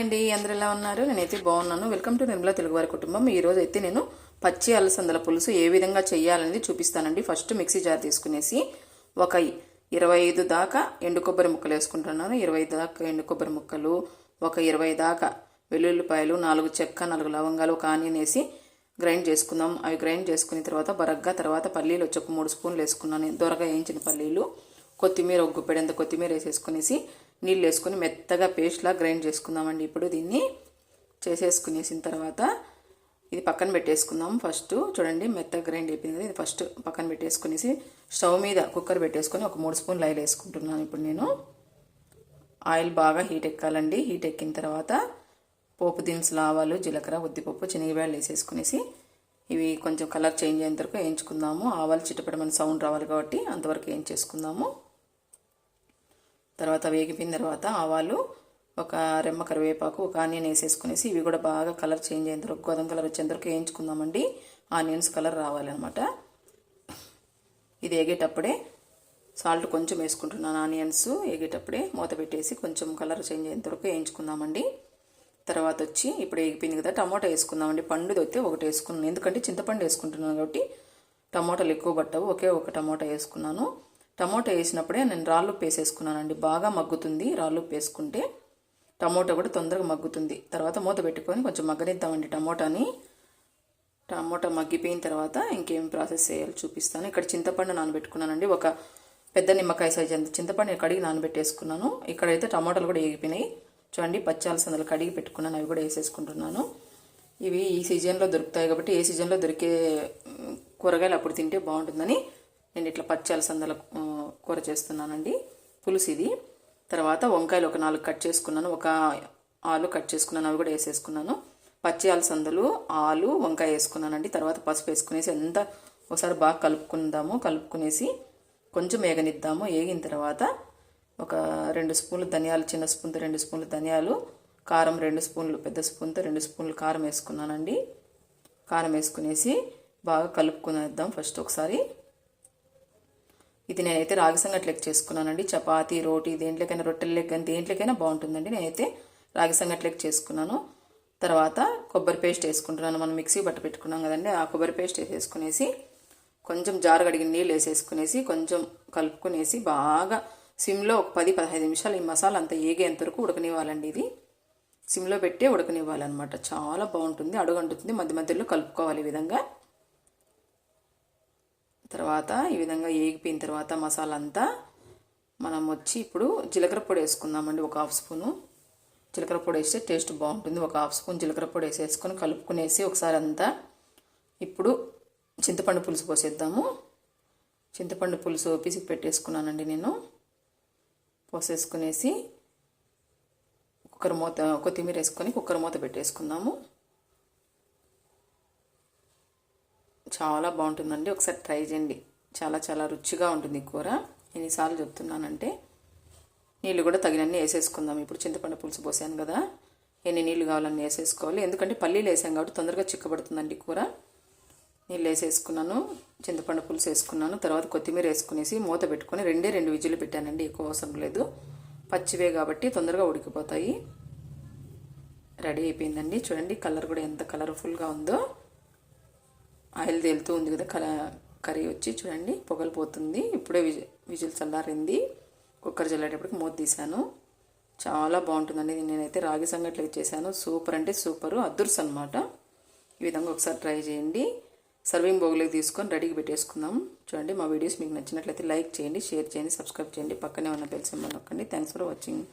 అండి? అందరు ఎలా ఉన్నారు? నేనైతే బాగున్నాను. వెల్కమ్ టు నిర్మలా తెలుగువారి కుటుంబం. ఈరోజు అయితే నేను పచ్చి అలసందల పులుసు ఏ విధంగా చేయాలనేది చూపిస్తానండి. ఫస్ట్ మిక్సీ జార్ తీసుకునేసి ఒక ఇరవై ఐదు దాకా ఎండు కొబ్బరి ముక్కలు వేసుకుంటున్నాను. ఇరవై దాకా ఎండు కొబ్బరి ముక్కలు ఒక ఇరవై దాకా వెల్లుల్లిపాయలు నాలుగు చెక్క నాలుగు లవంగాలు ఒక ఆనియన్ వేసి గ్రైండ్ చేసుకుందాం. అవి గ్రైండ్ చేసుకున్న తర్వాత బరగ్గా తర్వాత పల్లీలు వచ్చి ఒక మూడు స్పూన్లు వేసుకున్నాను. దొరగా వేయించిన పల్లీలు కొత్తిమీర ఒక గుప్పెడంత కొత్తిమీర వేసేసుకునేసి నీళ్ళు వేసుకొని మెత్తగా పేస్ట్లా గ్రైండ్ చేసుకుందామండి. ఇప్పుడు దీన్ని చేసేసుకునేసిన తర్వాత ఇది పక్కన పెట్టేసుకుందాం ఫస్ట్. చూడండి మెత్తగా గ్రైండ్ అయిపోయింది కదా ఇది ఫస్ట్ పక్కన పెట్టేసుకునేసి స్టవ్ మీద కుక్కర్ పెట్టేసుకొని ఒక మూడు స్పూన్లు ఆయిల్ వేసుకుంటున్నాను ఇప్పుడు నేను. ఆయిల్ బాగా హీట్ ఎక్కాలండి. హీట్ ఎక్కిన తర్వాత పోపు దినుసులు ఆవాలు జీలకర్ర ఉద్దిపప్పు శనగబాయలు వేసేసుకునేసి ఇవి కొంచెం కలర్ చేంజ్ అయిన వరకు వేయించుకుందాము. ఆవాలు చిట్టపడమని సౌండ్ రావాలి కాబట్టి అంతవరకు వేయించేసుకుందాము. తర్వాత వేగిపోయిన తర్వాత ఆవాలు ఒక రెమ్మ కరివేపాకు ఒక ఆనియన్ వేసేసుకునేసి ఇవి కూడా బాగా కలర్ చేంజ్ అయిన తర్వాత గోధుమ కలర్ వచ్చేంతవరకు వేయించుకుందామండి. ఆనియన్స్ కలర్ రావాలన్నమాట. ఇది వేగేటప్పుడే సాల్ట్ కొంచెం వేసుకుంటున్నాను. ఆనియన్స్ వేగేటప్పుడే మూత పెట్టేసి కొంచెం కలర్ చేంజ్ అయిన వరకు వేయించుకుందామండి. తర్వాత వచ్చి ఇప్పుడు వేగిపోయింది కదా టమాటా వేసుకుందామండి. పండుది వస్తే ఒకటి వేసుకున్నాను. ఎందుకంటే చింతపండు వేసుకుంటున్నాను కాబట్టి టమాటాలు ఎక్కువ పట్టవు. ఒకే ఒక టమాటా వేసుకున్నాను. టమోటా వేసినప్పుడే నేను రాళ్ళు వేసేసుకున్నానండి బాగా మగ్గుతుంది. రాళ్ళు వేసుకుంటే టమోటా కూడా తొందరగా మగ్గుతుంది. తర్వాత మూత పెట్టుకొని కొంచెం మగ్గనిద్దామండి టమోటాని. టమోటా మగ్గిపోయిన తర్వాత ఇంకేం ప్రాసెస్ చేయాలో చూపిస్తాను. ఇక్కడ చింతపండు నానబెట్టుకున్నానండి. ఒక పెద్ద నిమ్మకాయ సైజ్ అంత చింతపండు కడిగి నానబెట్టేసుకున్నాను. ఇక్కడైతే టమాటాలు కూడా వేగిపోయినాయి చూడండి పచ్చాలసందలు కడిగి పెట్టుకున్నాను. అవి కూడా వేసేసుకుంటున్నాను. ఇవి ఈ సీజన్లో దొరుకుతాయి కాబట్టి ఏ సీజన్లో దొరికే కూరగాయలు అప్పుడు తింటే బాగుంటుందని నేను ఇట్లా పచ్చాలసందల కూర చేస్తున్నానండి. పులుసు ఇది తర్వాత వంకాయలు ఒక నాలుగు కట్ చేసుకున్నాను. ఒక ఆలు కట్ చేసుకున్నాను. అవి కూడా వేసేసుకున్నాను. పచ్చి అలసందలు ఆలు వంకాయ వేసుకున్నానండి. తర్వాత పసుపు వేసుకునేసి ఎంత ఒకసారి బాగా కలుపుకుందాము కలుపుకునేసి కొంచెం వేగనిద్దాము వేగిన తర్వాత ఒక రెండు స్పూన్లు ధనియాలు చిన్న స్పూన్తో రెండు స్పూన్లు ధనియాలు కారం రెండు స్పూన్లు పెద్ద స్పూన్తో రెండు స్పూన్లు కారం వేసుకున్నానండి. కారం వేసుకునేసి బాగా కలుపుకునేద్దాం ఫస్ట్ ఒకసారి. ఇది నేనైతే రాగి సంగట్లెక్క చేసుకున్నానండి. చపాతి రోటీ దేంట్లోకైనా రొట్టెల లెక్క దేంట్లోకైనా బాగుంటుందండి. నేనైతే రాగి సంగట్లెక్క చేసుకున్నాను. తర్వాత కొబ్బరి పేస్ట్ వేసుకుంటున్నాను. మనం మిక్సీ బట్ట పెట్టుకున్నాం కదండి. ఆ కొబ్బరి పేస్ట్ వేసేసుకునేసి కొంచెం జారు కడిగిన నీళ్ళు వేసేసుకునేసి కొంచెం కలుపుకునేసి బాగా సిమ్లో ఒక పది పదహైదు నిమిషాలు ఈ మసాలా అంతా ఏగేంత వరకు ఉడకనివ్వాలండి ఇది. సిమ్లో పెట్టి ఉడకనివ్వాలన్నమాట. చాలా బాగుంటుంది అడుగంటుతుంది. మధ్య మధ్యలో కలుపుకోవాలి ఈ విధంగా. తర్వాత ఈ విధంగా ఏగిపోయిన తర్వాత మసాలా అంతా మనం వచ్చి ఇప్పుడు జీలకర్ర పొడి వేసుకుందామండి ఒక హాఫ్ స్పూను. జీలకర్ర పొడి వేస్తే టేస్ట్ బాగుంటుంది. ఒక హాఫ్ స్పూన్ జీలకర్ర పొడి వేసేసుకొని కలుపుకునేసి ఒకసారి అంతా ఇప్పుడు చింతపండు పులుసు పోసేద్దాము. చింతపండు పులుసు పిసికి పెట్టేసుకున్నానండి నేను. పోసేసుకునేసి కుక్కర్ మూత కొత్తిమీర వేసుకొని కుక్కర్ మూత పెట్టేసుకుందాము. చాలా బాగుంటుందండి. ఒకసారి ట్రై చేయండి. చాలా చాలా రుచిగా ఉంటుంది కూర. ఎన్నిసార్లు చెప్తున్నానంటే నీళ్ళు కూడా తగినన్ని వేసేసుకుందాం. ఇప్పుడు చింతపండు పులుసు పోసాను కదా. ఎన్ని నీళ్ళు కావాలన్నీ వేసేసుకోవాలి. ఎందుకంటే పల్లీలు వేసాం కాబట్టి తొందరగా చిక్కబడుతుందండి కూర. నీళ్ళు వేసేసుకున్నాను. చింతపండు పులుసు వేసుకున్నాను. తర్వాత కొత్తిమీర వేసుకునేసి మూత పెట్టుకొని రెండే రెండు విజులు పెట్టానండి. ఎక్కువ అవసరం లేదు. పచ్చివే కాబట్టి తొందరగా ఉడికిపోతాయి. రెడీ అయిపోయిందండి. చూడండి కలర్ కూడా ఎంత కలర్ఫుల్గా ఉందో. ఆయిల్ తేలుతూ ఉంది కదా కల కర్రీ వచ్చి చూడండి పొగలు పోతుంది. ఇప్పుడే విజి విజిల్ చల్లారింది. కుక్కర్ చల్లేటప్పటికి మూత తీశాను. చాలా బాగుంటుందండి నేనైతే రాగి సంగట్లు చేశాను. సూపర్ అంటే సూపరు. అదుర్స్ అనమాట ఈ విధంగా ఒకసారి ట్రై చేయండి. సర్వింగ్ బౌల్లోకి తీసుకొని రెడీకి పెట్టేసుకుందాం. చూడండి మా వీడియోస్ మీకు నచ్చినట్లయితే లైక్ చేయండి షేర్ చేయండి సబ్స్క్రైబ్ చేయండి. పక్కనే ఉన్న బెల్ సింబల్ నొక్కండి. Thanks for watching.